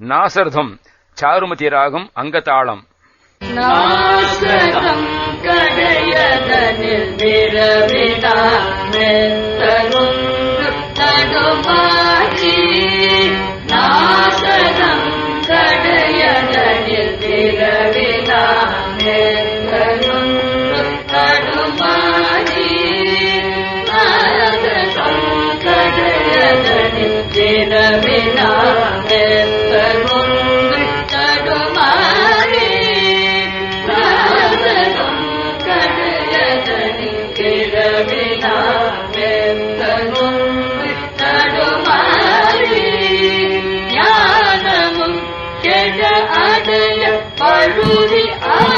நாசர்தம் சாருமதி ராகம் அங்கதாளம் நாசகம் தரும் தடுமா Holy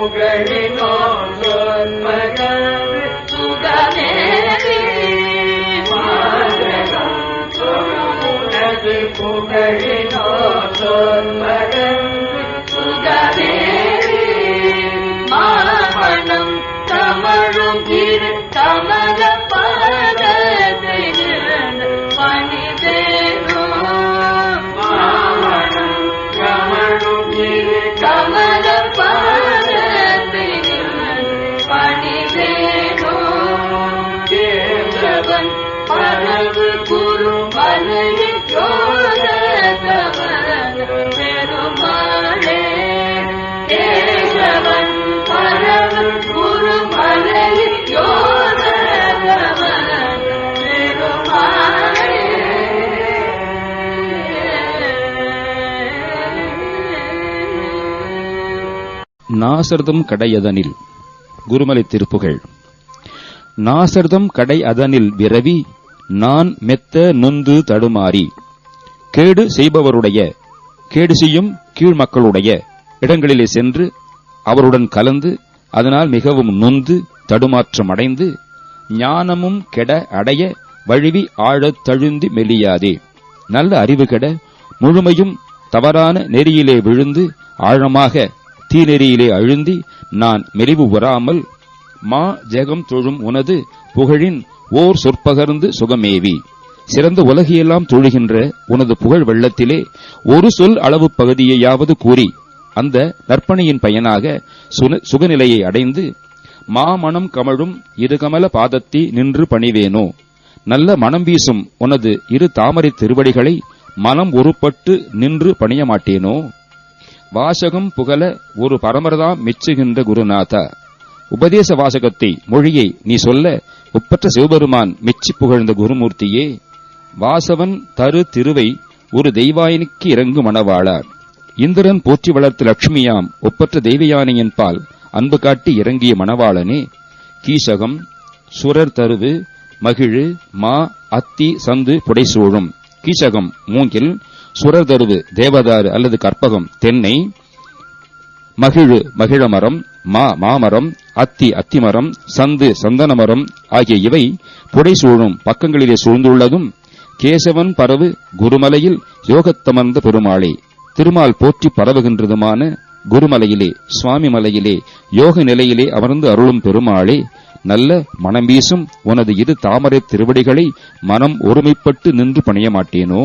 புகழினோம் நாசர்தம் கடையதனில் குருமலை திருப்புகழ் நாசர்தம் கடை அதனில் விரவி நான் மெத்த நொந்து தடுமாறி. கேடு செய்பவருடைய கேடு செய்யும் கீழ் மக்களுடைய இடங்களிலே சென்று அவருடன் கலந்து அதனால் மிகவும் நொந்து தடுமாற்றம் அடைந்து ஞானமும் கெட அடைய வழுவி ஆழத் தழுந்தி மெலியாதே. நல்ல அறிவு கெட முழுமையும் தவறான நெறியிலே விழுந்து ஆழமாக தீநெறியிலே அழுந்தி நான் மெலிவு வராமல் மா ஜெகம் தொழும் உனது புகழின் ஓர் சொற்பகர்ந்து சுகமேவி. சிறந்த உலகியெல்லாம் தொழுகின்ற உனது புகழ் வெள்ளத்திலே ஒரு சொல் அளவு பகுதியையாவது கூறி. அந்த நற்பணியின் பயனாக சுன- சுகநிலையை அடைந்து மாமணம் கமழும் இருகமல பாதத்தி நின்று பணிவேனோ. நல்ல மனம் வீசும் உனது இரு தாமரை திருவடிகளை மனம் ஒருபட்டு நின்று பணிய மாட்டேனோ வாசகம் புகழ ஒரு பரமர்தாம் மெச்சுகின்ற குருநாதா. உபதேச வாசகத்தை மொழியை நீ சொல்ல ஒப்பற்ற சிவபெருமான் மெச்சி புகழ்ந்த குருமூர்த்தியே வாசவன் தரு திருவை ஒரு தெய்வாயனுக்கு இறங்கு மணவாளா இந்திரன் போற்றி வளர்த்த லட்சுமியாம் ஒப்பற்ற தெய்வயானையின் பால் அன்பு காட்டி இறங்கிய மணவாளனே கீசகம் சுரர் தருவு மகிழு மா அத்தி சந்து புடைசூழும். கீசகம் மூங்கில் சுரர் தருவு தேவதாரு அல்லது கற்பகம் தென்னை மகிழு மகிழமரம் மா மாமரம் அத்தி அத்திமரம் சந்து சந்தன மரம் ஆகிய இவை புடை சூழும் பக்கங்களிலே சூழ்ந்துள்ளதும் கேசவன் பரவு குருமலையில் யோகத்தமர்ந்த பெருமாளே திருமால் போற்றி பரவுகின்றதுமான குருமலையிலே சுவாமி மலையிலே யோக நிலையிலே அமர்ந்து அருளும் பெருமாளே நல்ல மனம் வீசும் உனது இரு தாமரை திருவடிகளை மனம் ஒருமைப்பட்டு நின்று பணிய மாட்டேனோ